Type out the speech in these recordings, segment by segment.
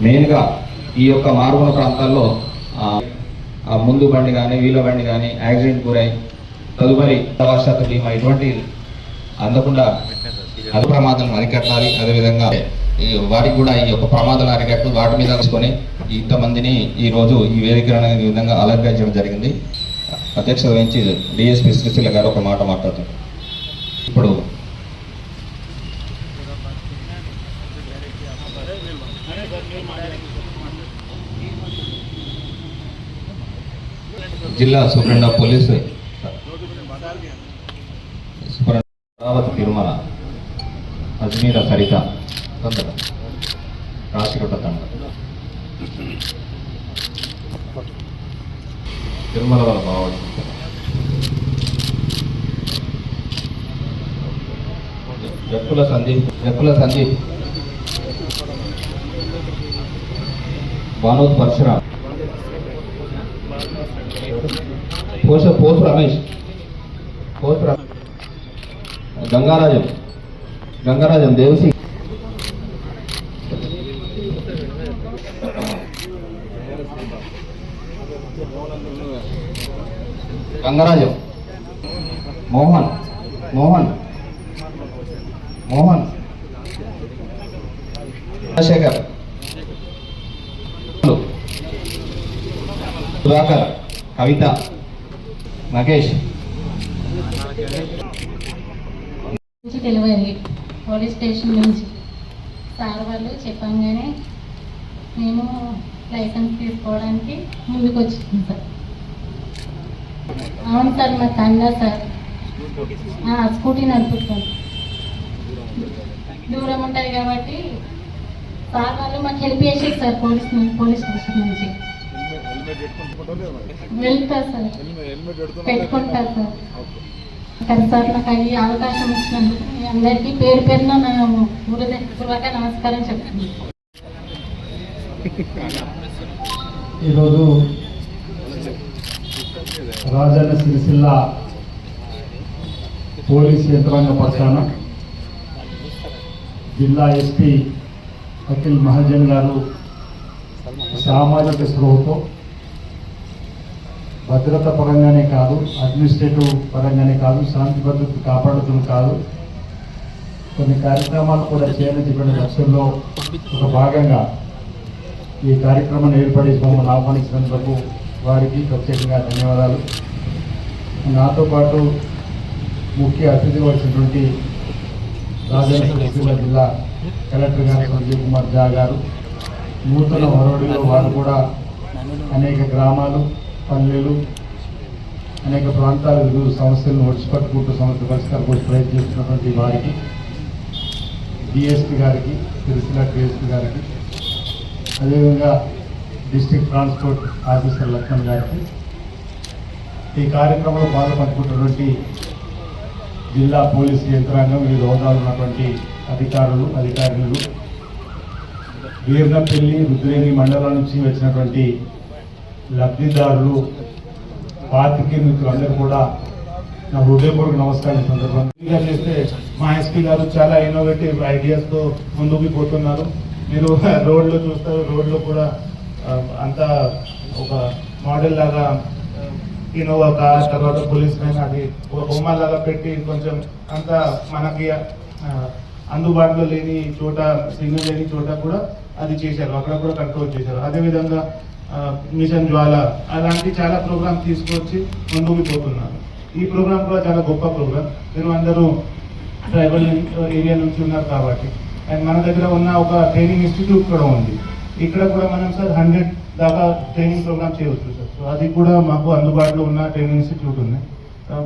మెయిన్గా ఈ యొక్క మారుమూల ప్రాంతాల్లో ఆ, ముందు బండి కానీ వీళ్ళ బండి కానీ యాక్సిడెంట్ గురై తదుపరి ప్రవాసాత బీమా ఇటువంటి అందకుండా అది ప్రమాదాలను అరికట్టాలి. అదేవిధంగా ఈ వారికి కూడా ఈ యొక్క ప్రమాదాలు అరికట్టు వాటి మీద తీసుకొని ఇంతమందిని ఈ రోజు ఈ వేదిక విధంగా అలంకరించడం జరిగింది. అధ్యక్షత వహించి డిఎస్పి శ్రీశైల గారు ఒక మాట మాట్లాడుతున్నారు. ఇప్పుడు జిల్లా సూపరింట police police superintendent Tirumala Ajmeera Saritha తొందర. రాసికొట్ట తండ. తిరుమల వాళ్ళ బావాలి జప్పుల సందీప్ జప్పుల సందీప్. భానోద్ పరశురామ్. పోస పోసు రమేష్. పోసు గంగారాజం. గంగారాజం దేవసి. గంగరాజం. మోహన్. మోహన్. మోహన్. చంద్రశేఖర్ సుధాకర్. కవిత. మహేష్ తెలియదు పోలీస్ స్టేషన్ నుంచి. సార్ వాళ్ళు చెప్పంగానే మేము లైసెన్స్ తీసుకోవడానికి ముందుకు వచ్చింది సార్. అవును సార్ మా తండ సార్. స్కూటీ నడుపుతాను దూరం ఉంటుంది కాబట్టి సార్ వాళ్ళు మాకు హెల్ప్ చేసేది సార్ పోలీస్ పోలీస్ స్టేషన్ నుంచి. వెళ్తా సార్. పెట్టుకుంటా సార్. సార్ నాకు ఈ అవకాశం ఇచ్చినందుకు మీ అందరికీ పేరు పేరున నా హృదయపూర్వక నమస్కారం చెప్తున్నాను ఈరోజు రాజన్న సిరిసిల్ల పోలీస్ యంత్రాంగ పక్షాన జిల్లా ఎస్పీ అఖిల్ మహాజన్ గారు సామాజిక స్పృహతో భద్రత పరంగానే కాదు అడ్మినిస్ట్రేటివ్ పరంగానే కాదు శాంతి భద్రత కాపాడుతూ కాదు. కొన్ని కార్యక్రమాలు కూడా చేయాలని చెప్పిన లక్ష్యంలో ఒక భాగంగా ఈ కార్యక్రమాన్ని ఏర్పడి మమ్మల్ని ఆహ్వానించినందుకు వారికి ప్రత్యేకంగా ధన్యవాదాలు. నాతో పాటు ముఖ్య అతిథిగా వచ్చినటువంటి రాజేంద్ర జిల్లా కలెక్టర్ గారు సంజీవ్ కుమార్ జా గారు. నూతన వరవడిలో వారు కూడా అనేక గ్రామాలు పల్లెలు అనేక ప్రాంతాలు వివిధ సమస్యలను ఒడిచిపట్టుకుంటూ సమస్య పరిష్కారం కోసం ప్రయత్నిస్తున్నటువంటి వారికి డిఎస్పీ గారికి సిరిసిల్ల డిఎస్పీ గారికి అదేవిధంగా డిస్టిక్ ట్రాన్స్పోర్ట్ ఆఫీసర్ లక్ష్మణ్ గారికి ఈ కార్యక్రమంలో పాల్పంచుకుంటున్నటువంటి జిల్లా పోలీసు యంత్రాంగం వివిధ హోదాలు ఉన్నటువంటి అధికారులు అధికారులు వీర్నపల్లి రుద్రేణి మండలం నుంచి వచ్చినటువంటి లబ్ధిదారులు పాతికే మిత్రులందరూ కూడా నా హృదయపూర్వక నమస్కారం సందర్భంగా. చేస్తే మా ఎస్పీ గారు చాలా ఇన్నోవేటివ్ ఐడియాస్తో ముందుకు పోతున్నారు. మీరు రోడ్లో చూస్తారు రోడ్లో కూడా అంతా ఒక మోడల్ లాగా ఇన్నోవా కార్ తర్వాత పోలీస్ మ్యాన్ అది ఒక బొమ్మ లాగా పెట్టి కొంచెం అంతా మనకి అందుబాటులో లేని చోట సిగ్నల్ లేని చోట కూడా అది చేశారు. అక్కడ కూడా కంట్రోల్ చేశారు. అదేవిధంగా మిషన్ జ్వాల అలాంటి చాలా ప్రోగ్రామ్ తీసుకొచ్చి ముందుకు పోతున్నారు ఈ ప్రోగ్రామ్ కూడా చాలా గొప్ప ప్రోగ్రామ్. మీరు అందరూ ట్రైబల్ ఏరియా నుంచి ఉన్నారు కాబట్టి. అండ్ మన దగ్గర ఉన్న ఒక ట్రైనింగ్ ఇన్స్టిట్యూట్ కూడా ఉంది. ఇక్కడ కూడా మనం సార్ హండ్రెడ్ దాకా ట్రైనింగ్ ప్రోగ్రామ్ చేయవచ్చు సార్. సో అది కూడా మాకు అందుబాటులో ఉన్న ట్రైనింగ్ ఇన్స్టిట్యూట్ ఉంది. సో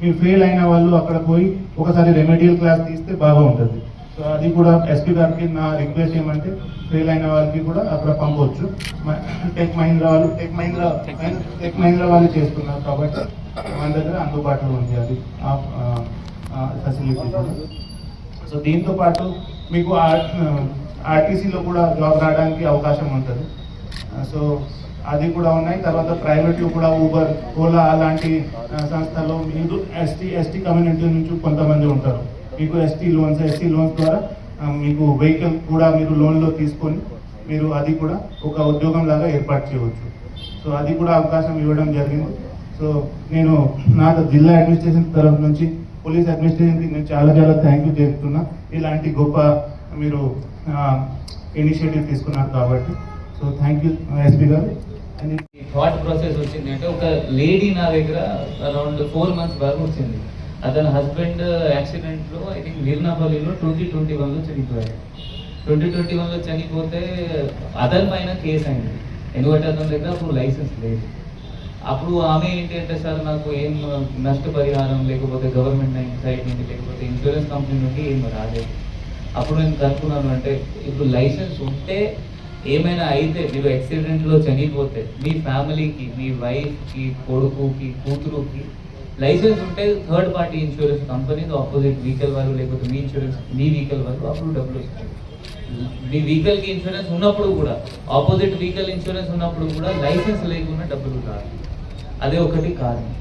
మీరు ఫెయిల్ అయిన వాళ్ళు అక్కడ పోయి ఒకసారి రెమెడియల్ క్లాస్ తీస్తే బాగా ఉంటుంది సో అది కూడా ఎస్పీ గారికి నా రిక్వెస్ట్ ఏమంటే ఫెయిల్ అయిన వాళ్ళకి కూడా అక్కడ పంపవచ్చు టెక్ మహీంద్రా వాళ్ళు టెక్ మహీంద్రా టెక్ మహీంద్రా వాళ్ళు చేస్తున్నారు కాబట్టి మన దగ్గర అందుబాటులో ఉంది అది. ఫెసిలిటీ సో దీంతో పాటు మీకు ఆర్టీసీలో కూడా జాబ్ రావడానికి అవకాశం ఉంటుంది. సో అది కూడా ఉన్నాయి. తర్వాత ప్రైవేట్ కూడా ఊబర్ ఓలా అలాంటి సంస్థల్లో మీరు ఎస్టీ ఎస్టీ కమ్యూనిటీ నుంచి కొంతమంది ఉంటారు. మీకు ఎస్టీ లోన్స్ ఎస్టీ లోన్స్ ద్వారా మీకు వెహికల్ కూడా మీరు లోన్లో తీసుకొని మీరు అది కూడా ఒక ఉద్యోగం లాగా ఏర్పాటు చేయవచ్చు. సో అది కూడా అవకాశం ఇవ్వడం జరిగింది. సో నేను నా జిల్లా అడ్మినిస్ట్రేషన్ తరఫు నుంచి పోలీస్ అడ్మినిస్ట్రేషన్కి నేను చాలా చాలా థ్యాంక్ యూ చేస్తున్నా ఇలాంటి గొప్ప మీరు ఇనిషియేటివ్ తీసుకున్నారు కాబట్టి. సో థ్యాంక్ యూ ఎస్పీ గారు. అండ్ థాట్ ప్రాసెస్ వచ్చింది అంటే ఒక లేడీ నా దగ్గర అరౌండ్ ఫోర్ మంత్స్ వరకు వచ్చింది. అతని హస్బెండ్ యాక్సిడెంట్లో ఐ థింక్ వీర్నాపల్లిలో ట్వంటీ ట్వంటీ వన్లో చనిపోయాడు. ట్వంటీ ట్వంటీ వన్లో చనిపోతే అతని పైన కేసు అయింది ఎందుకంటే అతని దగ్గర అప్పుడు లైసెన్స్ లేదు. అప్పుడు ఆమె ఏంటి అంటే సార్ నాకు ఏం నష్టపరిహారం లేకపోతే గవర్నమెంట్ సైడ్ నుండి లేకపోతే ఇన్సూరెన్స్ కంపెనీ నుండి ఏం రాలేదు. అప్పుడు నేను కనుక్కున్నాను అంటే ఇప్పుడు లైసెన్స్ ఉంటే ఏమైనా అయితే మీరు యాక్సిడెంట్లో చనిపోతే మీ ఫ్యామిలీకి మీ వైఫ్కి కొడుకుకి కూతురుకి లైసెన్స్ ఉంటే third party insurance company opposite vehicle వాళ్ళు లేకపోతే మీ ఇన్సూరెన్స్ మీ వెహికల్ వాళ్ళు అప్పుడు డబ్బులు వస్తాయి. మీ వెహికల్కి ఇన్సూరెన్స్ ఉన్నప్పుడు కూడా ఆపోజిట్ వెహికల్ ఇన్సూరెన్స్ ఉన్నప్పుడు కూడా లైసెన్స్ లేకుండా డబ్బులు రాదు. అదే ఒకటి కారణం.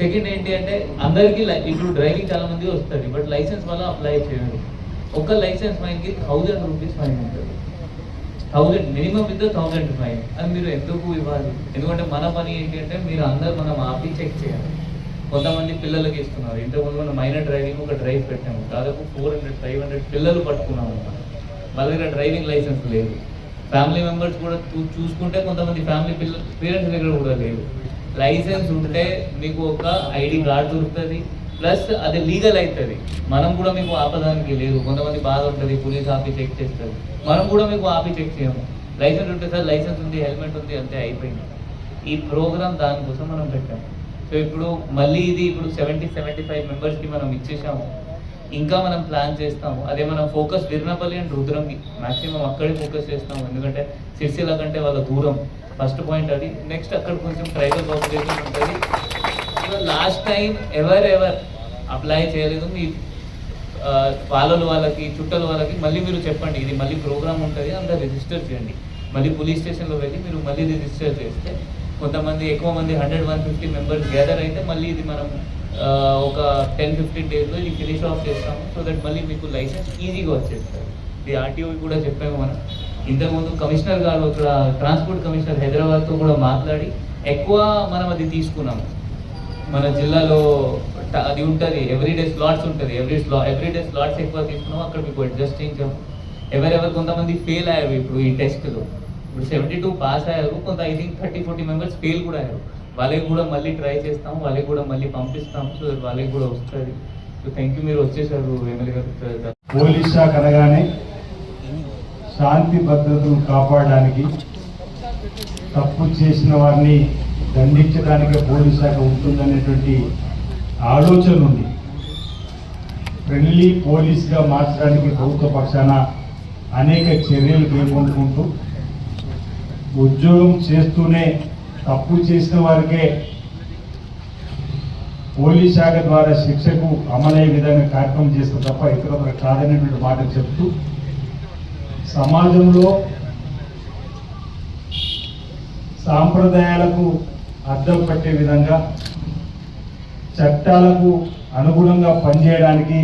సెకండ్ ఏంటి అంటే అందరికీ ఇప్పుడు డ్రైవింగ్ చాలా మంది వస్తుంది బట్ లైసెన్స్ వల్ల అప్లై చేయడం ఒక లైసెన్స్ ఫైన్కి థౌజండ్ రూపీస్ ఫైన్ ఉంటుంది. Thousand minimum with thousand fine అది మీరు ఎందుకు ఇవ్వాలి? ఎందుకంటే మన పని ఏంటి అంటే మీరు అందరు మనం ఆపి చెక్ చేయాలి. కొంతమంది పిల్లలకి ఇస్తున్నారు. ఇంతకుముందు మనం మైనర్ డ్రైవింగ్ ఒక డ్రైవ్ పెట్టాము. దాదాపు ఫోర్ హండ్రెడ్ ఫైవ్ హండ్రెడ్ పిల్లలు పట్టుకున్నాము వాళ్ళ దగ్గర డ్రైవింగ్ లైసెన్స్ లేదు. ఫ్యామిలీ మెంబర్స్ కూడా చూ- చూసుకుంటే కొంతమంది ఫ్యామిలీ పిల్ల పేరెంట్స్ దగ్గర కూడా లేదు. లైసెన్స్ ఉంటే మీకు ఒక ఐడి కార్డ్ దొరుకుతుంది ప్లస్ అది లీగల్ అవుతుంది మనం కూడా మీకు ఆపదానికి లేదు. కొంతమంది బాధ ఉంటుంది పోలీస్ ఆపి చెక్ చేస్తారు. మనం కూడా మీకు ఆపి చెక్ చేయము. లైసెన్స్ ఉంటే సార్ లైసెన్స్ ఉంది హెల్మెట్ ఉంది అంతే అయిపోయింది. ఈ ప్రోగ్రామ్ దానికోసం మనం పెట్టాము. సో ఇప్పుడు మళ్ళీ ఇది ఇప్పుడు సెవెంటీ సెవెంటీ ఫైవ్ మెంబర్స్కి మనం ఇచ్చేసాము. ఇంకా మనం ప్లాన్ చేస్తాము. అదే మనం ఫోకస్ విరణపల్లి అండ్ రుద్రంకి మాక్సిమం అక్కడే ఫోకస్ చేస్తాము. ఎందుకంటే సిరిసిల్ల కంటే వాళ్ళ దూరం. ఫస్ట్ పాయింట్ అది. నెక్స్ట్ అక్కడ కొంచెం ట్రైబల్ పాపులేషన్ ఉంటుంది. Last time ever ever apply చేయలేదు మీ వాళ్ళ వాళ్ళకి చుట్టాల వాళ్ళకి మళ్ళీ మీరు చెప్పండి. ఇది మళ్ళీ ప్రోగ్రామ్ ఉంటుంది అందరు రిజిస్టర్ చేయండి. మళ్ళీ పోలీస్ స్టేషన్లో వెళ్ళి మీరు మళ్ళీ రిజిస్టర్ చేస్తే కొంతమంది ఎక్కువ మంది hundred one fifty members gather అయితే మళ్ళీ ఇది మనం ఒక టెన్ ఫిఫ్టీన్ డేస్లో ఇది ఫినిష్ ఆఫ్ చేస్తాము. సో దట్ మళ్ళీ మీకు లైసెన్స్ ఈజీగా వచ్చేస్తారు ఇది ఆర్టీఓకి కూడా చెప్పాము మనం. ఇంతకుముందు కమిషనర్ గారు ఇక్కడ ట్రాన్స్పోర్ట్ కమిషనర్ హైదరాబాద్తో కూడా మాట్లాడి ఎక్కువ మనం అది తీసుకున్నాము. మన జిల్లాలో అది ఉంటుంది. ఎవ్రీడే స్లాట్స్ ఉంటుంది. ఎవ్రీ స్లా ఎవ్రీడే స్లాట్స్ ఎక్కువ తీసుకున్నాం అక్కడ మీకు అడ్జస్ట్ చేయించాము. ఎవరెవరు కొంతమంది ఫెయిల్ అయ్యారు ఇప్పుడు ఈ టెస్ట్లో ఇప్పుడు సెవెంటీ టూ పాస్ అయ్యారు. కొంత I think thirty forty members fail కూడా అయ్యారు. వాళ్ళకి కూడా మళ్ళీ ట్రై చేస్తాము వాళ్ళకి కూడా మళ్ళీ పంపిస్తాము సో వాళ్ళకి కూడా వస్తుంది. సో థ్యాంక్ యూ మీరు వచ్చేసారు ఎమ్మెల్యే గారు. పోలీస్ శాఖ అనగానే శాంతి భద్రతను కాపాడడానికి తప్పు చేసిన వారిని దండించడానికి పోలీస్ శాఖ ఉంటుందనేటువంటి ఆలోచన ఉంది. ఫ్రెండ్లీ పోలీస్గా మార్చడానికి ప్రభుత్వ పక్షాన అనేక చర్యలు పేర్కొంటుకుంటూ ఉద్యోగం చేస్తూనే తప్పు చేసిన వారికే పోలీస్ శాఖ ద్వారా శిక్షకు అమలయ్యే విధంగా కార్యక్రమం చేస్తే తప్ప ఇతర కాదనేటువంటి మాటలు చెప్తూ సమాజంలో సాంప్రదాయాలకు అద్దం పట్టే విధంగా చట్టాలకు అనుగుణంగా పనిచేయడానికి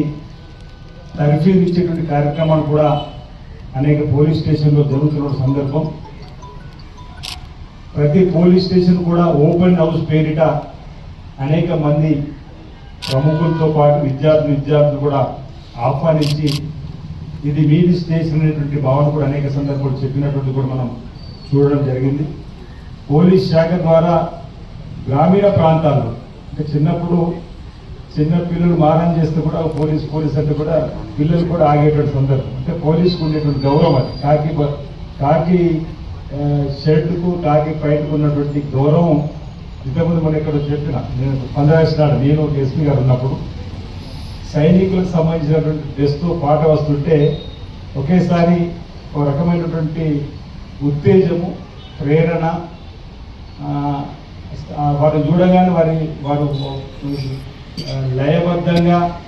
తర్ఫీదు ఇచ్చేటువంటి కార్యక్రమాలు కూడా అనేక పోలీస్ స్టేషన్లో జరుగుతున్న సందర్భం. ప్రతి పోలీస్ స్టేషన్ కూడా ఓపెన్ హౌస్ పేరిట అనేక మంది ప్రముఖులతో పాటు విద్యార్థులు విద్యార్థులు కూడా ఆహ్వానించి ఇది మీది స్టేషన్ అనేటువంటి భావన కూడా అనేక సందర్భాలు చెప్పినటువంటి కూడా మనం చూడడం జరిగింది. పోలీస్ శాఖ ద్వారా గ్రామీణ ప్రాంతాల్లో అంటే చిన్నప్పుడు చిన్న పిల్లలు మారం చేస్తే కూడా పోలీస్ పోలీస్ అంటే కూడా పిల్లలు కూడా ఆగేటువంటి సందర్భం. అంటే పోలీసుకు ఉండేటువంటి గౌరవం అది. కాకి బ- కాకి షర్ట్కు టాకి కాకి ఉన్నటువంటి గౌరవం ఇంతకుముందు మనం ఇక్కడ చెప్పిన నేను పంద్రాడు నేను ఒక ఎస్పీ గారు ఉన్నప్పుడు. సైనికులకు సంబంధించినటువంటి డ్రెస్తో పాట వస్తుంటే ఒకేసారి ఒక రకమైనటువంటి ఉత్తేజము ప్రేరణ వారు చూడగానే వారి వారు లయబద్ధంగా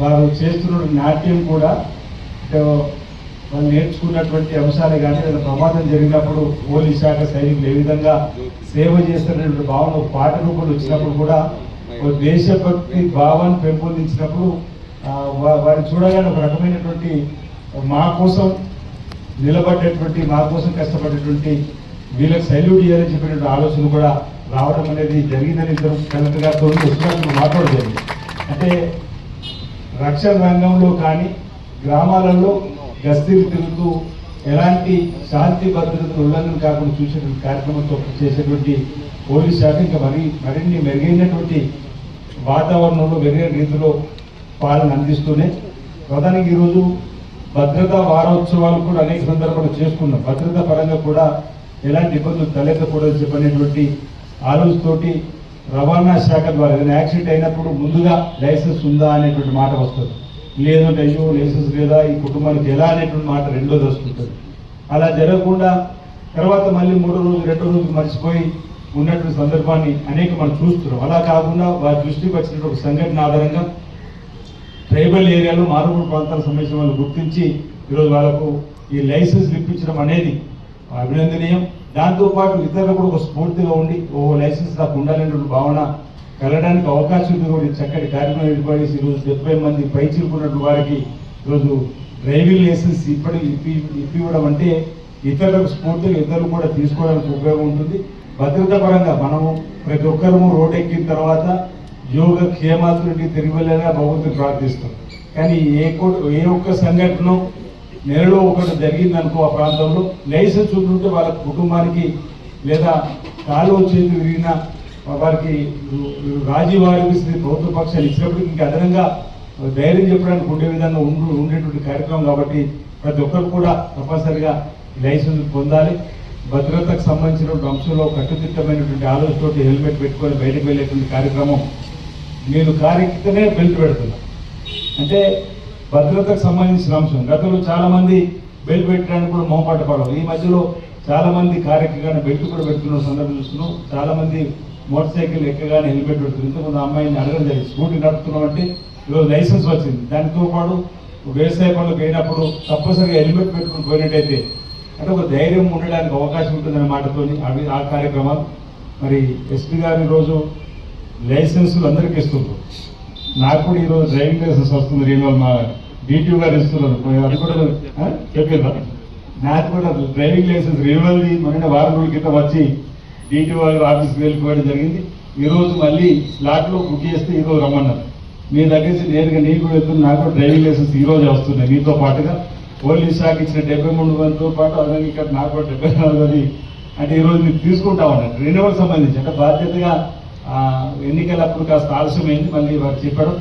వారు చేస్తున్న నాట్యం కూడా వాళ్ళు నేర్చుకున్నటువంటి అంశాలు కానీ ఏదైనా ప్రమాదం జరిగినప్పుడు పోలీస్ శాఖ సైనికులు ఏ విధంగా సేవ చేస్తున్నటువంటి భావన పాట రూపంలో వచ్చినప్పుడు కూడా ఒక దేశభక్తి భావాన్ని పెంపొందించినప్పుడు వారు వారిని చూడగానే ఒక రకమైనటువంటి మా కోసం నిలబడ్డటువంటి మా కోసం కష్టపడేటువంటి వీళ్ళకి సైల్యూట్ చేయాలని చెప్పినటువంటి ఆలోచన కూడా రావడం అనేది జరిగిందని ఇద్దరు కలెక్టర్ గారితో వచ్చినప్పుడు మాట్లాడలేదు జరిగింది. అంటే రక్షణ రంగంలో కానీ గ్రామాలలో గస్తీలు తిరుగుతూ ఎలాంటి శాంతి భద్రతలు ఉల్లంఘన కాకుండా చూసేటువంటి కార్యక్రమంతో చేసేటువంటి పోలీస్ శాఖ ఇంకా మరి మరిన్ని మెరుగైనటువంటి వాతావరణంలో మెరుగైన రీతిలో పాలన అందిస్తూనే ప్రధానికి ఈరోజు భద్రతా వారోత్సవాలు కూడా అనేక సందర్భాలు చేసుకున్నాం. భద్రతా పరంగా కూడా ఎలాంటి ఇబ్బందులు తలెత్తకూడదు చెప్పనేటువంటి ఆలోచనతోటి రవాణా శాఖ ద్వారా ఏదైనా యాక్సిడెంట్ అయినప్పుడు ముందుగా లైసెన్స్ ఉందా అనేటువంటి మాట వస్తుంది. లేదంటే అయ్యో లైసెన్స్ లేదా ఈ కుటుంబానికి ఎలా అనేటువంటి మాట రెండో వస్తుంటుంది అలా జరగకుండా తర్వాత మళ్ళీ మూడో రోజు రెండో రోజు మర్చిపోయి ఉన్నటువంటి సందర్భాన్ని అనేక మనం చూస్తున్నాం అలా కాకుండా వారి దృష్టికి వచ్చినటువంటి ఒక సంఘటన ఆధారంగా ట్రైబల్ ఏరియాలో మారుమూల ప్రాంతాల సమస్య వాళ్ళు గుర్తించి ఈరోజు వాళ్ళకు ఈ లైసెన్స్ ఇప్పించడం అనేది అభినందనీయం. దాంతో పాటు ఇతరులు కూడా ఒక స్ఫూర్తిగా ఉండి ఓ లైసెన్స్ నాకు ఉండాలనేటువంటి భావన కలడానికి అవకాశం ఉంది కూడా. చక్కటి కార్యక్రమం. ఏర్పడేసి ఈరోజు డెబ్బై మంది పై చిరుకున్నట్టు వారికి ఈరోజు డ్రైవింగ్ లైసెన్స్ ఇప్పటి ఇప్పి ఇప్పివ్వడం అంటే ఇతరులకు స్ఫూర్తిగా ఇతరులు కూడా తీసుకోవడానికి ఉపయోగం ఉంటుంది. భద్రత పరంగా మనము ప్రతి ఒక్కరము రోడ్ ఎక్కిన తర్వాత యోగ క్షేమాతులకి తిరిగి వెళ్ళేలా భగవంతుని ప్రార్థిస్తాం. కానీ ఏ కో- ఏ ఒక్క సంఘటన నెలలో ఒకటి జరిగిందనుకో ఆ ప్రాంతంలో లైసెన్స్ ఉంటుంటే వాళ్ళ కుటుంబానికి లేదా కాలు చేతి విరిగిన వారికి రాజీ వారికి ప్రభుత్వ పక్షాలు ఇచ్చినప్పుడు ఇంకా అదనంగా ధైర్యం చెప్పడానికి ఉండే విధంగా ఉండు ఉండేటువంటి కార్యక్రమం కాబట్టి ప్రతి ఒక్కరు కూడా తప్పనిసరిగా లైసెన్స్ పొందాలి. భద్రతకు సంబంధించినటువంటి అంశంలో కట్టుదిట్టమైనటువంటి ఆలోచనతోటి హెల్మెట్ పెట్టుకొని బయటకు వెళ్ళేటువంటి కార్యక్రమం నేను కారెక్కితేనే బెల్ట్ పెడుతున్నా. అంటే భద్రతకు సంబంధించిన అంశం. గతంలో చాలామంది బెల్ట్ పెట్టడానికి కూడా మొహపాటు పడవు. ఈ మధ్యలో చాలామంది కార్యక్రమాన్ని బెల్ట్ కూడా పెడుతున్న సందర్భం చూస్తున్నాం. చాలామంది మోటార్ సైకిల్ ఎక్కగానే హెల్మెట్ పెడుతున్నారు ఇంతకుముందు అమ్మాయిని అడగడం జరిగింది. స్కూటీ నడుపుతున్నాం అంటే ఈరోజు లైసెన్స్ వచ్చింది. దానితో పాటు వ్యవసాయ పనులకు పోయినప్పుడు తప్పనిసరిగా హెల్మెట్ పెట్టుకుని పోయినట్టయితే అంటే ఒక ధైర్యం ఉండడానికి అవకాశం ఉంటుందనే మాటతోని అవి ఆ కార్యక్రమాలు. మరి ఎస్పీ గారు ఈరోజు లైసెన్సులు అందరికీ ఇస్తున్నారు. నాకు కూడా ఈరోజు డ్రైవింగ్ లైసెన్స్ వస్తుంది రెన్యువల్ మా డిటిఓ గారు ఇస్తున్నారు. అది కూడా చెప్పిందా నాకు కూడా డ్రైవింగ్ లైసెన్స్ రెన్యువల్ మొన్న వారం రోజుల క్రితం వచ్చి డిటిఓ గారు ఆఫీస్కి వెళ్ళిపోవడం జరిగింది. ఈరోజు మళ్ళీ స్లాట్లో బుక్ చేస్తే ఈరోజు రమ్మన్నారు. మీ దగ్గర నుంచి నేరుగా నీకు కూడా వెళ్తున్నా నాకు డ్రైవింగ్ లైసెన్స్ ఈరోజు వస్తున్నాయి మీతో పాటుగా. పోలీస్ శాఖ ఇచ్చిన డెబ్బై మూడు వందలతో పాటు అలాగే ఇక్కడ నాకు కూడా డెబ్బై నాలుగు అంటే ఈరోజు మీరు తీసుకుంటా ఉన్నారు. రెన్యువల్ సంబంధించి అంటే బాధ్యతగా ఎన్నికలప్పుడు కాస్త ఆలస్యమైంది మళ్ళీ వారు చెప్పడం.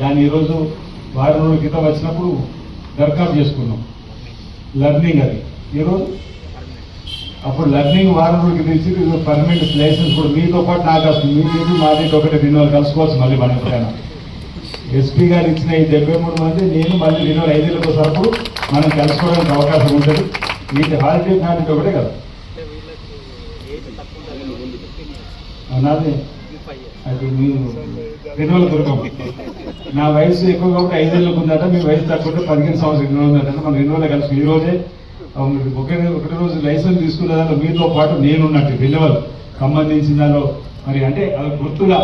దాన్ని ఈరోజు వారం రోజుల క్రితం వచ్చినప్పుడు దరఖాస్తు చేసుకున్నాం. లర్నింగ్ అది. ఈరోజు అప్పుడు లర్నింగ్ వారం రోజులకి తెలిసి పర్మనెంట్ లైసెన్స్ కూడా మీతో పాటు నాకు వస్తుంది మీ మీరు మాది ఒకటి రెన్యువల్ కలుసుకోవచ్చు మళ్ళీ మనం ఎప్పుడైనా. ఎస్పీ గారు ఇచ్చిన ఈ డెబ్బై మూడు మంది నేను మళ్ళీ రెన్యువల్ ఐదేళ్ళకు ఒకసారి మనం కలుసుకోవడానికి అవకాశం ఉంటుంది. వీటి హాలిడే నాటి ఒకటే కదా. నాది. అది మీరు రెన్యువల్ దొరకము నా వయసు ఎక్కువ కాబట్టి ఐదేళ్ళకు ఉందట మీ వయసు తక్కువ పదిహేను సంవత్సరం రెన్యువల్ ఉందట. మనం రెన్యువల్ కలిసి ఈ రోజే ఒకే ఒకటి రోజు లైసెన్స్ తీసుకున్న దానిలో మీతో పాటు నేనున్నట్టు రెన్యువల్ సంబంధించిన దానిలో మరి అంటే అది గుర్తుగా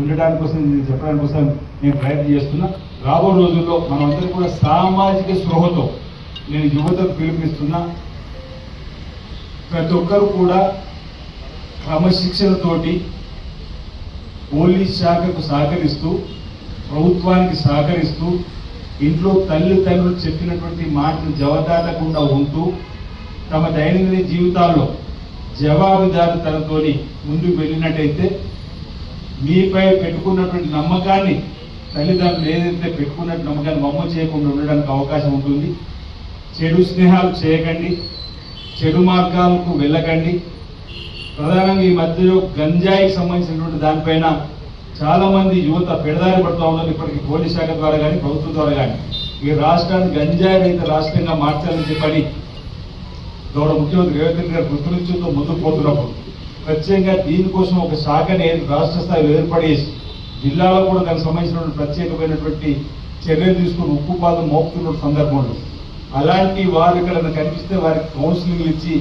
ఉండడానికి కోసం నేను చెప్పడానికి కోసం నేను ప్రయత్నం చేస్తున్నా. రాబో రోజుల్లో మనమందరం కూడా సామాజిక స్పృహతో నేను యువతకు పిలిపిస్తున్నా. ప్రతి ఒక్కరు కూడా క్రమశిక్షణతోటి పోలీస్ శాఖకు సహకరిస్తూ ప్రభుత్వానికి సహకరిస్తూ ఇంట్లో తల్లిదండ్రులు చెప్పినటువంటి మాటలు జవదాటకుండా ఉంటూ తమ దైనందిన జీవితాల్లో జవాబుదారితనంతోని ముందుకు వెళ్ళినట్టయితే మీపై పెట్టుకున్నటువంటి నమ్మకాన్ని తల్లిదండ్రులు ఏదైతే పెట్టుకున్నట్టు నమ్మకాన్ని మమ్మ చేయకుండా ఉండడానికి అవకాశం ఉంటుంది. చెడు స్నేహాలు చేయకండి. చెడు మార్గాలకు వెళ్ళకండి. ప్రధానంగా ఈ మధ్యలో గంజాయికి సంబంధించినటువంటి దానిపైన చాలా మంది యువత పెడదారి పడుతూ ఉన్నారు. ఇప్పటికీ పోలీస్ శాఖ ద్వారా కానీ ప్రభుత్వం ద్వారా కానీ ఈ రాష్ట్రాన్ని గంజాయి రహిత రాష్ట్రంగా మార్చాలని చెప్పని గౌరవ ముఖ్యమంత్రి రేవంత్ రెడ్డి గారు కృతనిశ్చయంతో ముందుకు పోతున్నప్పుడు ప్రత్యేకంగా దీనికోసం ఒక శాఖని రాష్ట్ర స్థాయిలో ఏర్పడేసి జిల్లాలో కూడా దానికి సంబంధించినటువంటి ప్రత్యేకమైనటువంటి చర్యలు తీసుకుని ఉక్కుపాదం మోపుతున్న సందర్భంలో అలాంటి వారు ఇక్కడ కనిపిస్తే వారికి కౌన్సిలింగ్ ఇచ్చి